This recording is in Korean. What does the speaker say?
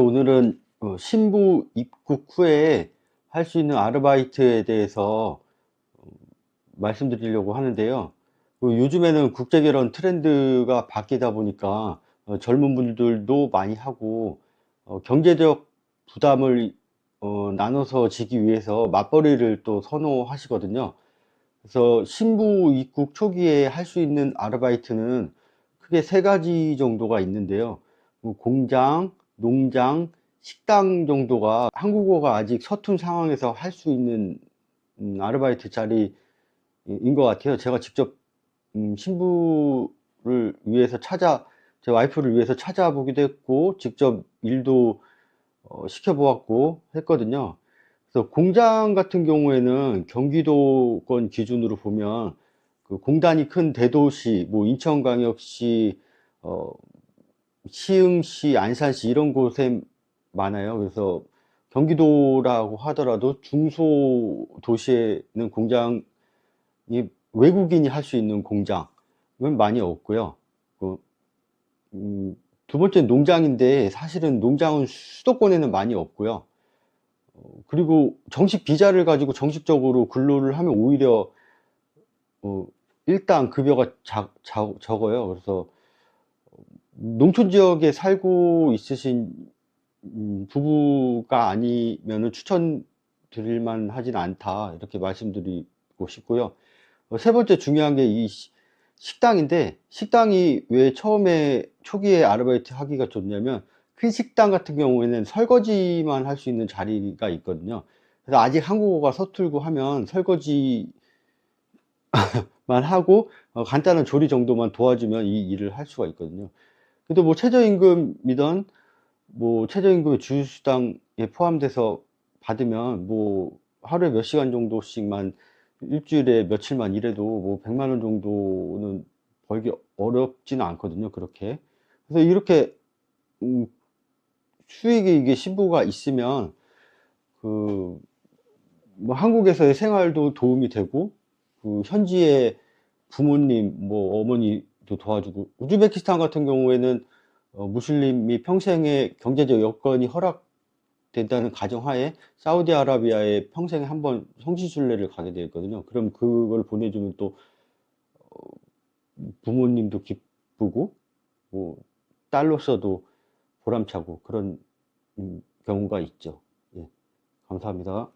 오늘은 어, 신부 입국 후에 할 수 있는 아르바이트에 대해서 어, 말씀드리려고 하는데요. 그 요즘에는 국제 결혼 트렌드가 바뀌다 보니까 어, 젊은 분들도 많이 하고 어, 경제적 부담을 어, 나눠서 지기 위해서 맞벌이를 또 선호하시거든요. 그래서 신부 입국 초기에 할 수 있는 아르바이트는 크게 세 가지 정도가 있는데요. 뭐 공장, 농장, 식당 정도가 한국어가 아직 서툰 상황에서 할 수 있는 음, 아르바이트 자리인 것 같아요. 제가 직접 음, 신부를 위해서 찾아, 제 와이프를 위해서 찾아보기도 했고, 직접 일도 어, 시켜보았고 했거든요. 그래서 공장 같은 경우에는 경기도권 기준으로 보면 그 공단이 큰 대도시, 뭐 인천광역시, 어, 시흥시, 안산시 이런 곳에 많아요. 그래서 경기도라고 하더라도 중소 도시에는 공장이 외국인이 할 수 있는 공장은 많이 없고요. 그, 음, 두 번째 농장인데 사실은 농장은 수도권에는 많이 없고요. 어, 그리고 정식 비자를 가지고 정식적으로 근로를 하면 오히려 어, 일단 급여가 자, 자, 적어요. 그래서 농촌 지역에 살고 있으신 음, 부부가 아니면은 추천드릴 만 하진 않다 이렇게 말씀드리고 싶고요. 어, 세 번째 중요한 게 이 식당인데 식당이 왜 처음에 초기에 아르바이트 하기가 좋냐면 큰 식당 같은 경우에는 설거지만 할 수 있는 자리가 있거든요. 그래서 아직 한국어가 서툴고 하면 설거지만 하고 어, 간단한 조리 정도만 도와주면 이 일을 할 수가 있거든요. 근데 뭐 최저임금이던 뭐 최저임금의 주휴수당에 포함돼서 받으면 뭐 하루에 몇 시간 정도씩만 일주일에 며칠만 일해도 뭐 100만 원 정도는 벌기 어렵지는 않거든요. 그렇게. 그래서 이렇게 음, 수익이 이게 신부가 있으면 그 뭐 한국에서의 생활도 도움이 되고 그 현지의 부모님 뭐 어머니 도 도와주고 우즈베키스탄 같은 경우에는 어, 무슬림이 평생의 경제적 여건이 허락된다는 가정하에 사우디아라비아에 평생에 한 번 성지순례를 가게 되어 있거든요. 그럼 그걸 보내주면 또 어, 부모님도 기쁘고 뭐 딸로서도 보람차고 그런 음, 경우가 있죠. 예, 감사합니다.